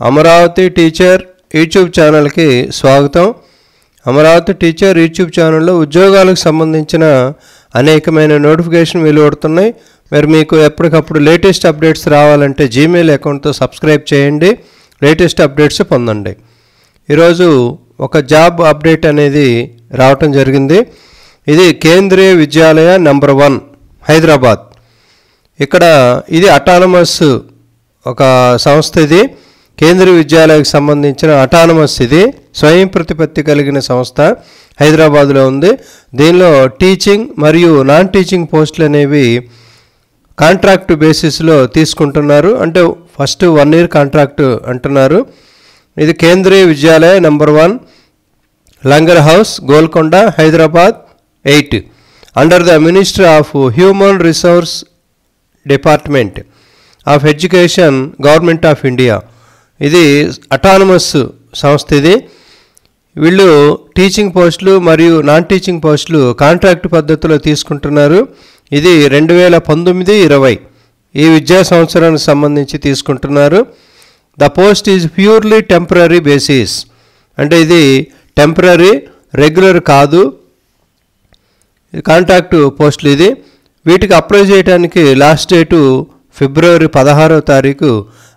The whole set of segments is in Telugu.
అమరావతి టీచర్ యూట్యూబ్ ఛానల్కి స్వాగతం. అమరావతి టీచర్ యూట్యూబ్ ఛానల్లో ఉద్యోగాలకు సంబంధించిన అనేకమైన నోటిఫికేషన్ వెలువడుతున్నాయి. మరి మీకు ఎప్పటికప్పుడు లేటెస్ట్ అప్డేట్స్ రావాలంటే జీమెయిల్ అకౌంట్తో సబ్స్క్రైబ్ చేయండి. లేటెస్ట్ అప్డేట్స్ పొందండి. ఈరోజు ఒక జాబ్ అప్డేట్ అనేది రావటం జరిగింది. ఇది కేంద్రీయ విద్యాలయ నెంబర్ వన్ హైదరాబాద్. ఇక్కడ ఇది అటానమస్ ఒక సంస్థ ఇది. కేంద్రీయ విద్యాలయకు సంబంధించిన అటానమస్ ఇది. స్వయం ప్రతిపత్తి కలిగిన సంస్థ హైదరాబాద్లో ఉంది. దీనిలో టీచింగ్ మరియు నాన్ టీచింగ్ పోస్టులు అనేవి కాంట్రాక్ట్ బేసిస్లో తీసుకుంటున్నారు. అంటే ఫస్ట్ వన్ ఇయర్ కాంట్రాక్ట్ అంటున్నారు. ఇది Kendriya Vidyalaya number one Langar House Golconda Hyderabad eight under the minister of human resource department of education government of India ఇది అటానమస్ సంస్థ ఇది. వీళ్ళు టీచింగ్ పోస్టులు మరియు నాన్ టీచింగ్ పోస్టులు కాంట్రాక్ట్ పద్ధతిలో తీసుకుంటున్నారు. ఇది రెండు వేల పంతొమ్మిది ఇరవై ఈ విద్యా సంవత్సరానికి సంబంధించి తీసుకుంటున్నారు. The post is purely temporary basis అంటే ఇది టెంపరీ రెగ్యులర్ కాదు. కాంట్రాక్ట్ పోస్టులు ఇది. వీటికి అప్లై చేయడానికి లాస్ట్ డేటు ఫిబ్రవరి పదహారవ తారీఖు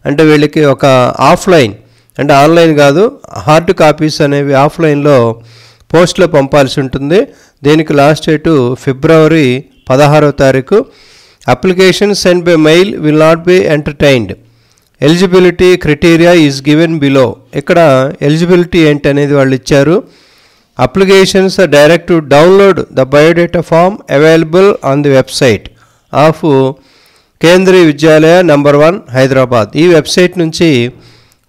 అంటే వీళ్ళకి ఒక ఆఫ్లైన్ అంటే ఆన్లైన్ కాదు హార్డ్ కాపీస్ అనేవి ఆఫ్లైన్లో పోస్ట్లో పంపాల్సి ఉంటుంది. దీనికి లాస్ట్ డేటు ఫిబ్రవరి పదహారవ తారీఖు. Application send by mail will not be entertained. Eligibility criteria is given below. ఇక్కడ ఎలిజిబిలిటీ ఏంటి అనేది వాళ్ళు ఇచ్చారు. Applications direct to download the biodata form available on the website of Kendriya Vidyalaya number one Hyderabad. ఈ వెబ్సైట్ నుంచి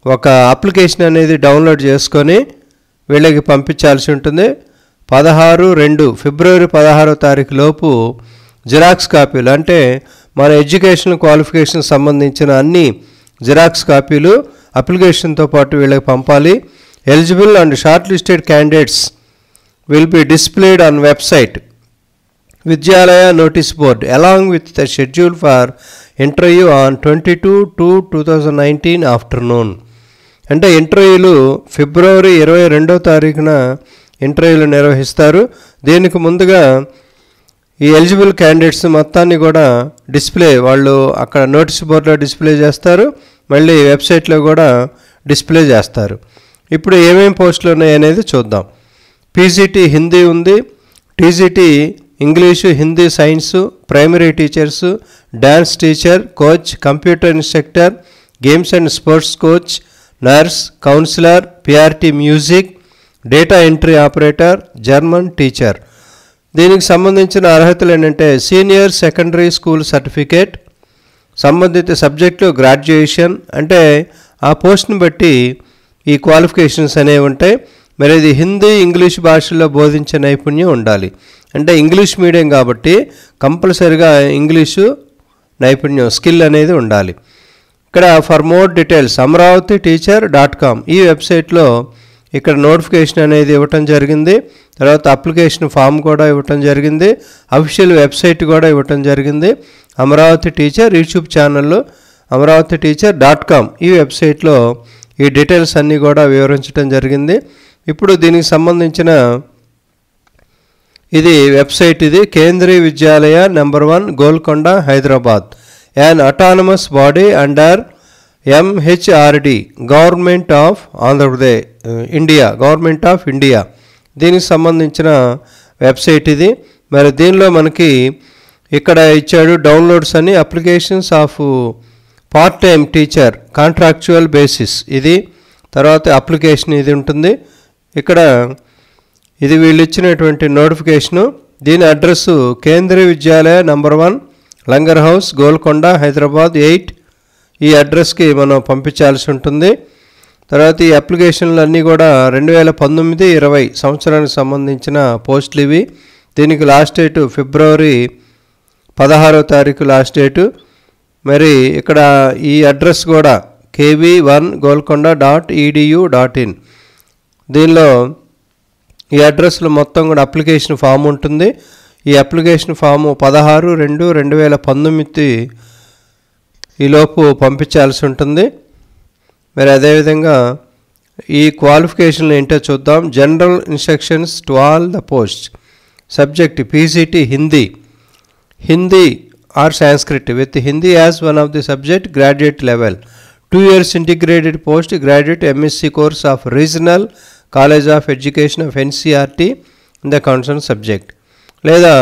ఒక అప్లికేషన్ అనేది డౌన్లోడ్ చేసుకొని వీళ్ళకి పంపించాల్సి ఉంటుంది. పదహారు రెండు ఫిబ్రవరి పదహారో తారీఖు లోపు జిరాక్స్ కాపీలు అంటే మన ఎడ్యుకేషన్ క్వాలిఫికేషన్ సంబంధించిన అన్ని జిరాక్స్ కాపీలు అప్లికేషన్తో పాటు వీళ్ళకి పంపాలి. Eligible and shortlisted candidates will be displayed on website. Vidyalaya notice board along with the schedule for interview on twenty two two two thousand nineteen afternoon అంటే ఇంటర్వ్యూలు ఫిబ్రవరి ఇరవై రెండో తారీఖున ఇంటర్వ్యూలు నిర్వహిస్తారు. దీనికి ముందుగా ఈ ఎలిజిబుల్ క్యాండిడేట్స్ మొత్తాన్ని కూడా డిస్ప్లే వాళ్ళు అక్కడ నోటీస్ బోర్డులో డిస్ప్లే చేస్తారు. మళ్ళీ వెబ్సైట్లో కూడా డిస్ప్లే చేస్తారు. ఇప్పుడు ఏమేమి పోస్టులు ఉన్నాయి అనేది చూద్దాం. పీజీటీ హిందీ ఉంది TGT English Hindi science primary teachers dance teacher coach computer instructor games and sports coach nurse counsellor PRT music data entry operator German teacher. దీనికి సంబంధించిన అర్హతలు ఏంటంటే సీనియర్ సెకండరీ స్కూల్ సర్టిఫికేట్ సంబంధిత సబ్జెక్టులో గ్రాడ్యుయేషన్ అంటే ఆ పోస్ట్ని బట్టి ఈ క్వాలిఫికేషన్స్ అనేవి ఉంటాయి. మరి ఇది హిందీ ఇంగ్లీష్ భాషల్లో బోధించే నైపుణ్యం ఉండాలి. అంటే ఇంగ్లీష్ మీడియం కాబట్టి కంపల్సరిగా ఇంగ్లీషు నైపుణ్యం స్కిల్ అనేది ఉండాలి. ఇక్కడ for more details Amaravati teacher dot com. ఈ వెబ్సైట్లో ఇక్కడ నోటిఫికేషన్ అనేది ఇవ్వటం జరిగింది. తర్వాత అప్లికేషన్ ఫామ్ కూడా ఇవ్వటం జరిగింది. అఫీషియల్ వెబ్సైట్ కూడా ఇవ్వటం జరిగింది. అమరావతి టీచర్ యూట్యూబ్ ఛానల్లో అమరావతి టీచర్ డాట్ కామ్. ఈ వెబ్సైట్లో ఈ డీటెయిల్స్ అన్నీ కూడా వివరించడం జరిగింది. ఇప్పుడు దీనికి సంబంధించిన ఇది వెబ్సైట్ ఇది Kendriya Vidyalaya number one Golconda Hyderabad. An autonomous body under MHRD government of Andhra Pradesh India government of India దీనికి సంబంధించిన వెబ్సైట్ ఇది. మరి దీనిలో మనకి ఇక్కడ ఇచ్చాడు డౌన్లోడ్స్ అని applications of part time teacher contractual basis ఇది. తర్వాత అప్లికేషన్ ఇది ఉంటుంది. ఇక్కడ ఇది వీళ్ళు ఇచ్చినటువంటి నోటిఫికేషను. దీని address Kendriya Vidyalaya number one Langar House Golconda Hyderabad eight. ఈ అడ్రస్కి మనం పంపించాల్సి ఉంటుంది. తర్వాత ఈ అప్లికేషన్లు అన్నీ కూడా రెండు వేల పంతొమ్మిది ఇరవై సంవత్సరానికి సంబంధించిన పోస్టులు ఇవి. దీనికి లాస్ట్ డేటు ఫిబ్రవరి పదహారో తారీఖు లాస్ట్ డేటు. మరి ఇక్కడ ఈ అడ్రస్ కూడా KV one Golconda dot EDU dot in. దీనిలో ఈ అడ్రస్లో మొత్తం కూడా అప్లికేషన్ ఫామ్ ఉంటుంది. ఈ అప్లికేషన్ ఫాము పదహారు రెండు రెండు వేల పంతొమ్మిది ఈలోపు పంపించాల్సి ఉంటుంది. మరి అదేవిధంగా ఈ క్వాలిఫికేషన్లు ఏంటో చూద్దాం. General instructions to all the post. Subject PCT Hindi. Hindi or Sanskrit with Hindi as one of the subject graduate level. Two years integrated post graduate MSc course of regional college of education of NCERT in the concern subject లేదా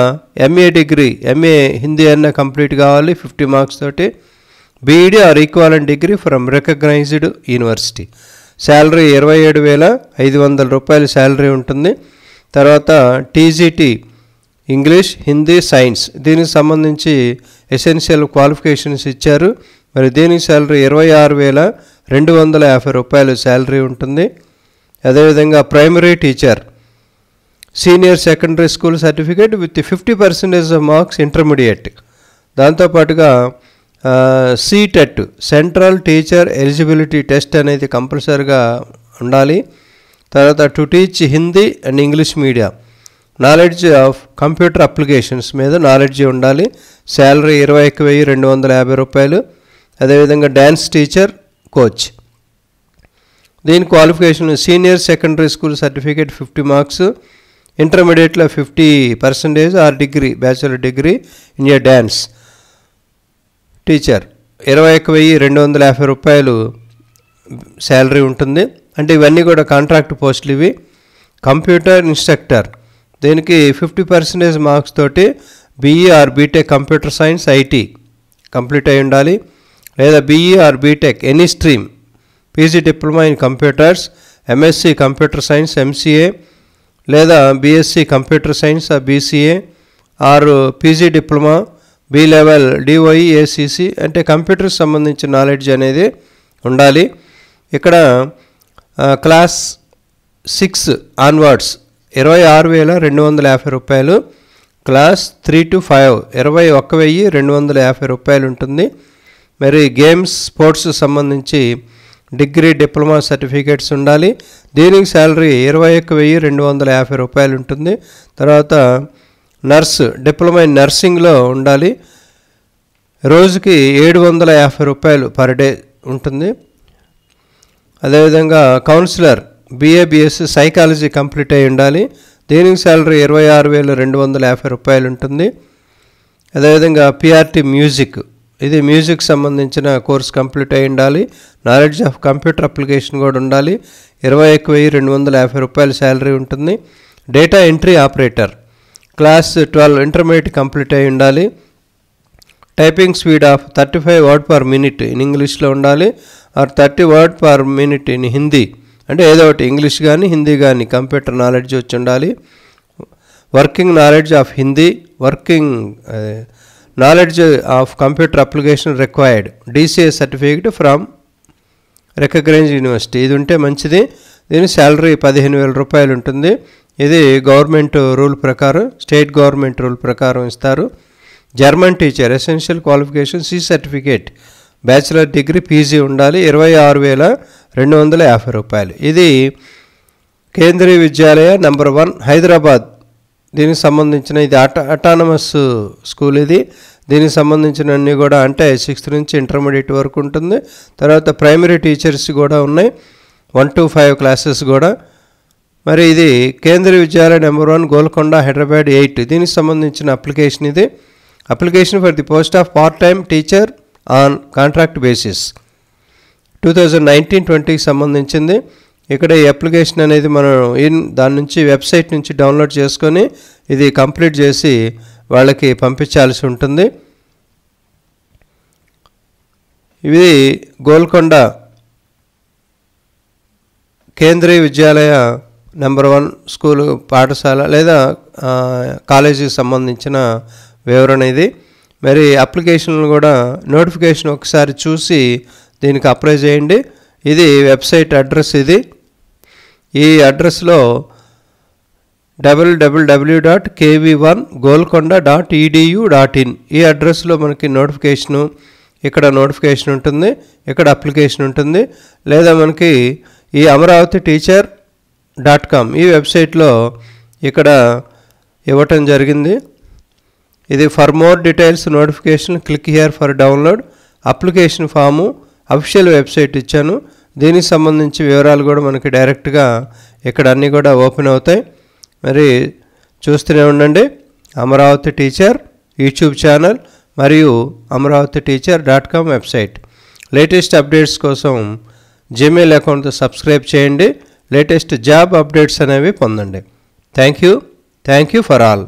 ఎంఏ డిగ్రీ ఎంఏ హిందీ అన్న కంప్లీట్ కావాలి ఫిఫ్టీ మార్క్స్ తోటి. BEd or equivalent degree from recognized university salary ఇరవై ఏడు వేల ఐదు వందల రూపాయల శాలరీ ఉంటుంది. తర్వాత టీజీటీ ఇంగ్లీష్ హిందీ సైన్స్ దీనికి సంబంధించి ఎసెన్షియల్ క్వాలిఫికేషన్స్ ఇచ్చారు. మరి దీనికి శాలరీ ఇరవై ఆరు వేల రెండు వందల యాభై రూపాయలు శాలరీ ఉంటుంది. అదేవిధంగా primary teacher senior secondary school certificate with fifty percentage of marks intermediate దాంతోపాటుగా CTET central teacher eligibility test అనేది కంపల్సరీగా ఉండాలి. తర్వాత to teach Hindi and English medium knowledge of computer applications మీద నాలెడ్జ్ ఉండాలి. శాలరీ ఇరవై ఒక్క వెయ్యి రెండు వందల యాభై రూపాయలు. అదేవిధంగా డ్యాన్స్ టీచర్ కోచ్ దీని qualification senior secondary school certificate fifty marks ఇంటర్మీడియట్లో fifty percentage or degree bachelor degree in year dance teacher ఇరవై ఒక్క వెయ్యి రెండు వందల యాభై రూపాయలు శాలరీ ఉంటుంది. అంటే ఇవన్నీ కూడా కాంట్రాక్ట్ పోస్టులు ఇవి. కంప్యూటర్ ఇన్స్ట్రక్టర్ దీనికి ఫిఫ్టీ పర్సెంటేజ్ మార్క్స్ తోటి BE or BTech computer science IT complete అయి ఉండాలి. లేదా BE or BTech any stream PG diploma in computers MSc computer science MCA లేదా బీఎస్సీ కంప్యూటర్ సైన్స్ బీసీఏ ఆరు PG diploma B level DOE ACC అంటే కంప్యూటర్ సంబంధించిన నాలెడ్జ్ అనేది ఉండాలి. ఇక్కడ క్లాస్ సిక్స్ ఆన్వర్డ్స్ ఇరవై ఆరు వేల రెండు వందల యాభై రూపాయలు. క్లాస్ త్రీ టు ఫైవ్ ఇరవై ఒక్క వెయ్యి రెండు వందల యాభై రూపాయలు ఉంటుంది. మరి గేమ్స్ స్పోర్ట్స్ సంబంధించి డిగ్రీ డిప్లొమా సర్టిఫికేట్స్ ఉండాలి. దీనికి శాలరీ ఇరవై ఒక్క వెయ్యి రెండు వందల యాభై రూపాయలు ఉంటుంది తర్వాత నర్స్ డిప్లొమా ఇన్ నర్సింగ్లో ఉండాలి. రోజుకి ఏడు వందల యాభై రూపాయలు పర్ డే ఉంటుంది. అదేవిధంగా counsellor BA BS psychology complete అయి ఉండాలి. దీనికి శాలరీ ఇరవై ఆరు వేల రెండు వందల యాభై రూపాయలు ఉంటుంది అదేవిధంగా పిఆర్టీ మ్యూజిక్ ఇది మ్యూజిక్ సంబంధించిన కోర్స్ కంప్లీట్ అయి ఉండాలి. నాలెడ్జ్ ఆఫ్ కంప్యూటర్ అప్లికేషన్ కూడా ఉండాలి. ఇరవై ఒక్క వెయ్యి రెండు వందల యాభై రూపాయల శాలరీ ఉంటుంది. Data entry operator class twelve intermediate complete అయి ఉండాలి. Typing speed of thirty five word per minute in ఇంగ్లీష్లో ఉండాలి. Or thirty word per minute in Hindi అంటే ఏదో ఒకటి ఇంగ్లీష్ కానీ హిందీ కానీ కంప్యూటర్ నాలెడ్జ్ వచ్చి ఉండాలి. Working knowledge of Hindi working knowledge of computer application required DCA certificate from recognize university ఇది ఉంటే మంచిది. దీని శాలరీ పదిహేను వేల రూపాయలు ఉంటుంది. ఇది గవర్నమెంట్ రూల్ ప్రకారం స్టేట్ గవర్నమెంట్ రూల్ ప్రకారం ఇస్తారు. German teacher essential qualification C certificate bachelor degree PG ఉండాలి. ఇరవై ఆరు వేల రెండు వందల యాభై రూపాయలు. ఇది కేంద్రీయ విద్యాలయ నెంబర్ వన్ హైదరాబాద్. దీనికి సంబంధించిన ఇది అట అటానమస్ స్కూల్ ఇది. దీనికి సంబంధించిన అన్నీ కూడా అంటే సిక్స్త్ నుంచి ఇంటర్మీడియట్ వరకు ఉంటుంది. తర్వాత ప్రైమరీ టీచర్స్ కూడా ఉన్నాయి. వన్ టు ఫైవ్ క్లాసెస్ కూడా. మరి ఇది Kendriya Vidyalaya number one Golconda Hyderabad eight దీనికి సంబంధించిన అప్లికేషన్ ఇది. Application for the post of part time teacher on contract basis two thousand nineteen ట్వంటీకి సంబంధించింది. ఇక్కడ ఈ అప్లికేషన్ అనేది మనం ఇన్ దాని నుంచి వెబ్సైట్ నుంచి డౌన్లోడ్ చేసుకొని ఇది కంప్లీట్ చేసి వాళ్ళకి పంపించాల్సి ఉంటుంది. ఇది గోల్కొండ కేంద్రీయ విద్యాలయ నెంబర్ వన్ స్కూల్ పాఠశాల లేదా కాలేజీకి సంబంధించిన వివరణ ఇది. మరి అప్లికేషన్లు కూడా నోటిఫికేషన్ ఒకసారి చూసి దీనికి అప్లై చేయండి. ఇది వెబ్సైట్ అడ్రస్ ఇది. ఈ అడ్రస్లో WWW dot KV one Golconda dot EDU dot in ఈ అడ్రస్లో మనకి నోటిఫికేషను ఇక్కడ నోటిఫికేషన్ ఉంటుంది ఇక్కడ అప్లికేషన్ ఉంటుంది లేదా మనకి ఈ అమరావతి టీచర్ డాట్ కామ్ ఈ వెబ్సైట్లో ఇక్కడ ఇవ్వటం జరిగింది. ఇది for more details notification click here for download application form official website ఇచ్చాను. దీనికి సంబంధించి వివరాలు కూడా మనకి డైరెక్ట్గా ఇక్కడ అన్నీ కూడా ఓపెన్ అవుతాయి. మరి చూస్తూనే ఉండండి. అమరావతి టీచర్ యూట్యూబ్ ఛానల్ మరియు Amaravati teacher dot com website latest updates కోసం జీమెయిల్ అకౌంట్ సబ్స్క్రైబ్ చేయండి. లేటెస్ట్ జాబ్ అప్డేట్స్ అనేవి పొందండి. Thank you thank you for all